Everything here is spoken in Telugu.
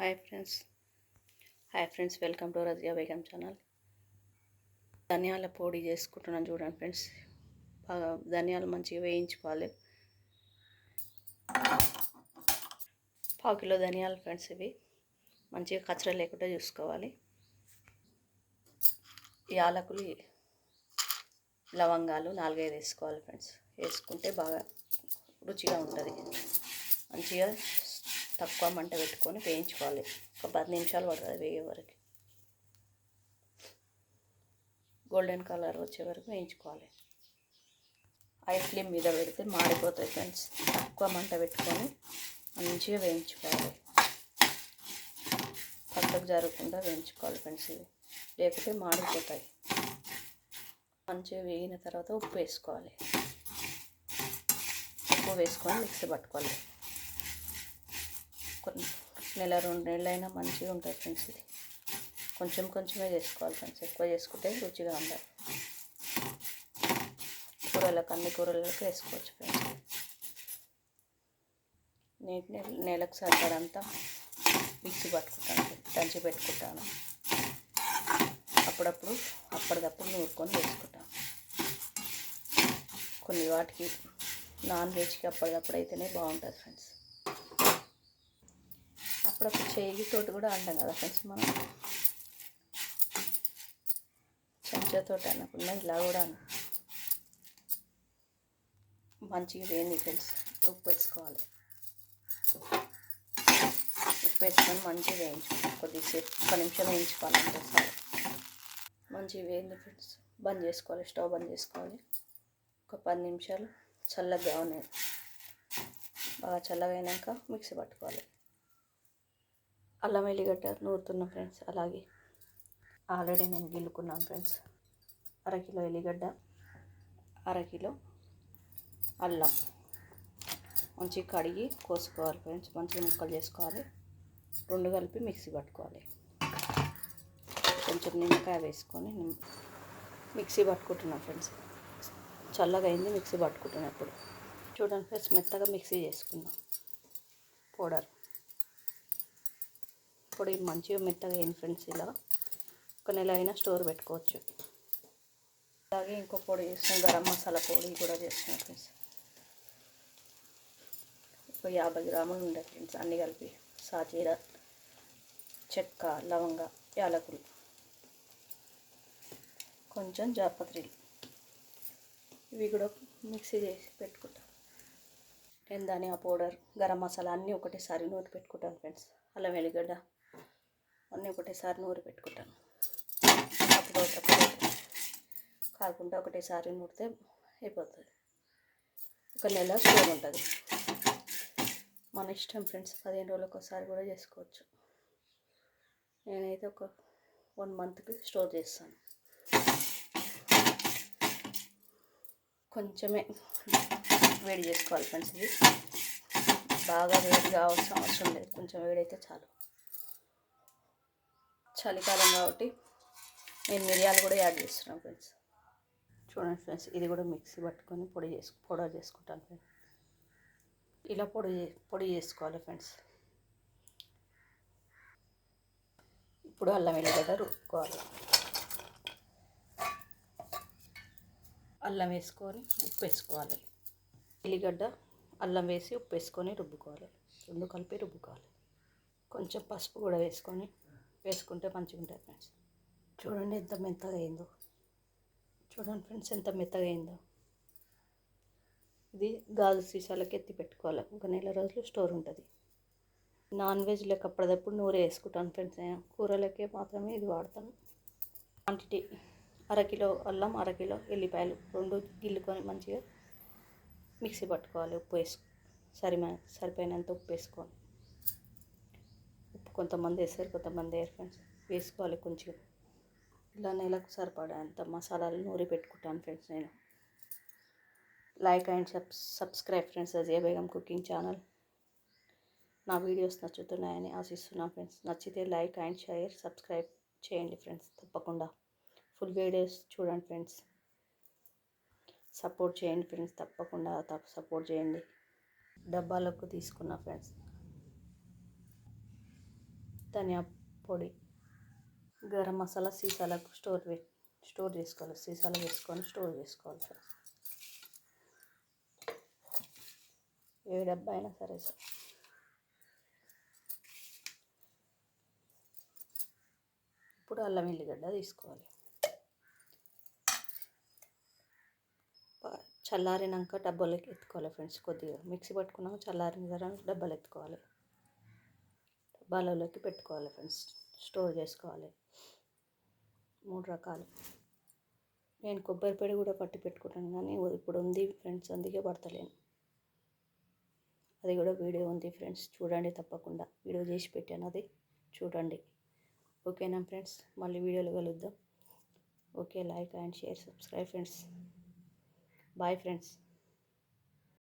Hi friends. Hi friends welcome to Razia Begum channel. ధనియాల పొడి చేసుకుంటున్నాను చూడండి ఫ్రెండ్స్. బాగా ధనియాలు మంచిగా వేయించుకోవాలి. పావు కిలో ధనియాలు ఫ్రెండ్స్ ఇవి. మంచిగా కచ్చర లేకుండా చూసుకోవాలి. యాలకులు లవంగాలు నాలుగైదు వేసుకోవాలి ఫ్రెండ్స్. వేసుకుంటే బాగా రుచిగా ఉంటుంది. మంచిగా తక్కువ మంట పెట్టుకొని వేయించుకోవాలి. ఒక పది నిమిషాలు పడుతుంది వేగే వరకు. గోల్డెన్ కలర్ వచ్చే వరకు వేయించుకోవాలి. హై ఫ్లేమ్ మీద పెడితే మాడిపోతాయి ఫ్రెండ్స్ తక్కువ మంట పెట్టుకొని మంచిగా వేయించుకోవాలి. పక్కకు జరగకుండా వేయించుకోవాలి ఫ్రెండ్స్ ఇవి. లేకపోతే మాడిపోతాయి. మంచిగా వేగిన తర్వాత ఉప్పు వేసుకోవాలి. ఉప్పు వేసుకొని మిక్సీ పట్టుకోవాలి. కొన్ని నెల రెండు నెలలైనా మంచిగా ఉంటుంది ఫ్రెండ్స్ ఇది. కొంచెం కొంచెమే చేసుకోవాలి ఫ్రెండ్స్. ఎక్కువ చేసుకుంటే రుచిగా ఉండాలి కూరలకు అన్ని కూరలకు వేసుకోవచ్చు ఫ్రెండ్స్. నీటి నెలకు సరిపడంతా మిక్సీ పట్టుకుంటాను దంచి పెట్టుకుంటాను. అప్పుడప్పుడు అప్పటికప్పుడు నూరుకొని వేసుకుంటాను. కొన్ని వాటికి నాన్ వెజ్కి అప్పటికప్పుడు అయితేనే బాగుంటుంది ఫ్రెండ్స్. అప్పుడప్పుడు చేయితోటి కూడా అంటాం కదా ఫ్రెండ్స్ మనం. చెంచాతో అనకుండా ఇలా కూడా మంచిగా వేయండి ఫ్రెండ్స్ ఉప్పు వేసుకోవాలి. ఉప్పు వేసుకొని మంచిగా వేయించుకోవాలి కొద్దిసేపు ఒక నిమిషం వేయించుకోవాలంటే సార్ మంచిగా వేయండి ఫ్రెండ్స్ బంద్ చేసుకోవాలి స్టవ్ బంద్ చేసుకోవాలి. ఒక పది నిమిషాలు చల్లగా ఉన్నాయి. బాగా చల్లగా అయినాక మిక్సీ పట్టుకోవాలి. అల్లం వెల్లిగడ్డ నూరుతున్న ఫ్రెండ్స్ అలాగే ఆల్రెడీ నేను గిల్లుకున్నాను ఫ్రెండ్స్. అరకిలో ఎల్లిగడ్డ అరకిలో అల్లం మంచిగా కడిగి కోసుకోవాలి ఫ్రెండ్స్. మంచిగా ముక్కలు చేసుకోవాలి. రెండు కలిపి మిక్సీ పట్టుకోవాలి. కొంచెం నిమ్మకాయ వేసుకొని మిక్సీ పట్టుకుంటున్నాను ఫ్రెండ్స్. చల్లగా అయింది మిక్సీ పట్టుకుంటున్నప్పుడు చూడండి ఫ్రెండ్స్ మెత్తగా మిక్సీ చేసుకున్నాం పౌడర్. పొడి మంచిగా మెత్తగా అయింది ఫ్రెండ్స్ ఇలా ఒక నెల అయినా స్టోర్ పెట్టుకోవచ్చు. అలాగే ఇంకో పొడి చేస్తాం గరం మసాలా పొడి కూడా చేస్తాం ఫ్రెండ్స్. ఒక యాభై గ్రాములు ఉండే ఫ్రెండ్స్ అన్నీ కలిపి. సాజీర చెక్క లవంగ యాలకులు. కొంచెం జాపత్రిలు. ఇవి కూడా మిక్సీ చేసి పెట్టుకుంటాం. నేను ఆ పౌడర్ గరం మసాలా అన్నీ ఒకటేసారి నూరి పెట్టుకుంటాను ఫ్రెండ్స్. అల్లం వెల్లిగడ్డ అన్నీ ఒకటేసారి నూరి పెట్టుకుంటాను. అప్పుడు అప్పుడు కాకుండా ఒకటేసారి నూరితే అయిపోతుంది. ఒక నెల స్టోర్ ఉంటుంది. మన ఇష్టం ఫ్రెండ్స్ పదిహేను రోజులకు ఒకసారి కూడా చేసుకోవచ్చు. నేనైతే ఒక వన్ మంత్కి స్టోర్ చేస్తాను. కొంచెమే వేడి చేసుకోవాలి ఫ్రెండ్స్ ఇది. బాగా వేడి కావాల్సిన అవసరం లేదు. కొంచెం వేడైతే చాలు. చలికాలం కాబట్టి నేను మిరియాలు కూడా యాడ్ చేస్తున్నాను ఫ్రెండ్స్. చూడండి ఫ్రెండ్స్ ఇది కూడా మిక్సీ పట్టుకొని పొడి చేసు పొడ చేసుకుంటాను ఫ్రెండ్స్. ఇలా పొడి పొడి చేసుకోవాలి ఫ్రెండ్స్. ఇప్పుడు అల్లం వెల్లిగడ్డ రుబ్బుకోవాలి. అల్లం వేసుకొని ఉప్పు వేసుకోవాలి. ఎల్లిగడ్డ అల్లం వేసి ఉప్పు వేసుకొని రుబ్బుకోవాలి. రెండు కలిపి రుబ్బుకోవాలి. కొంచెం పసుపు కూడా వేసుకొని వేసుకుంటే మంచిగా ఉంటుంది ఫ్రెండ్స్ చూడండి ఎంత మెత్తగా అయిందో. చూడండి ఫ్రెండ్స్ ఎంత మెత్తగా అయిందో. ఇది గాజు సీసాలకి ఎత్తి పెట్టుకోవాలి. ఒక నెల రోజులు స్టోర్ ఉంటుంది. నాన్ వెజ్ లెక్క అప్పటిదప్పుడు నూరు వేసుకుంటాను ఫ్రెండ్స్ నేను కూరలకే మాత్రమే ఇది వాడతాను. క్వాంటిటీ అరకిలో అల్లం అరకిలో ఎల్లిపాయలు రెండు గిల్లుకొని మంచిగా మిక్సీ పట్టుకోవాలి. ఉప్పు వేసుకు సరిమ సరిపోయినంత ఉప్పు వేసుకోవాలి. కొంతమంది వేస్తారు కొంతమంది వేయరు ఫ్రెండ్స్ వేసుకోవాలి కొంచెం. ఇలా నెలకు సరిపడా అంత మసాలాలు నూరి పెట్టుకుంటాను ఫ్రెండ్స్ నేను. Like and sub subscribe friends Ajay Begum cooking channel నా వీడియోస్ నచ్చుతున్నాయని ఆశిస్తున్నాను ఫ్రెండ్స్ నచ్చితే లైక్ అండ్ షేర్ సబ్స్క్రైబ్ చేయండి ఫ్రెండ్స్ తప్పకుండా. ఫుల్ వీడియోస్ చూడండి ఫ్రెండ్స్ సపోర్ట్ చేయండి ఫ్రెండ్స్ తప్పకుండా సపోర్ట్ చేయండి. డబ్బాలకు తీసుకున్నా ఫ్రెండ్స్ ధనియా పొడి గరం మసాలా సీసాలకు స్టోర్ స్టోర్ చేసుకోవాలి. సీసాలు వేసుకొని స్టోర్ చేసుకోవాలి సార్. ఏ డబ్బా అయినా సరే సార్. ఇప్పుడు అల్లం ఎల్లిగడ్డ తీసుకోవాలి. చల్లారినాక డబ్బాలోకి ఎత్తుకోవాలి ఫ్రెండ్స్ కొద్దిగా మిక్సీ పట్టుకున్నాక చల్లారిన తర్వాత డబ్బాలు ఎత్తుకోవాలి. డబ్బాలలోకి పెట్టుకోవాలి ఫ్రెండ్స్ స్టోర్ చేసుకోవాలి. మూడు రకాలు. నేను కొబ్బరి పొడి కూడా పట్టి పెట్టుకుంటాను కానీ ఇప్పుడు ఉంది ఫ్రెండ్స్ అందుకే పడతలేను. అది కూడా వీడియో ఉంది ఫ్రెండ్స్ చూడండి తప్పకుండా. వీడియో చేసి పెట్టాను అది. చూడండి. ఓకేనా ఫ్రెండ్స్ మళ్ళీ వీడియోలో కలుద్దాం. Okay like and share subscribe friends bye friends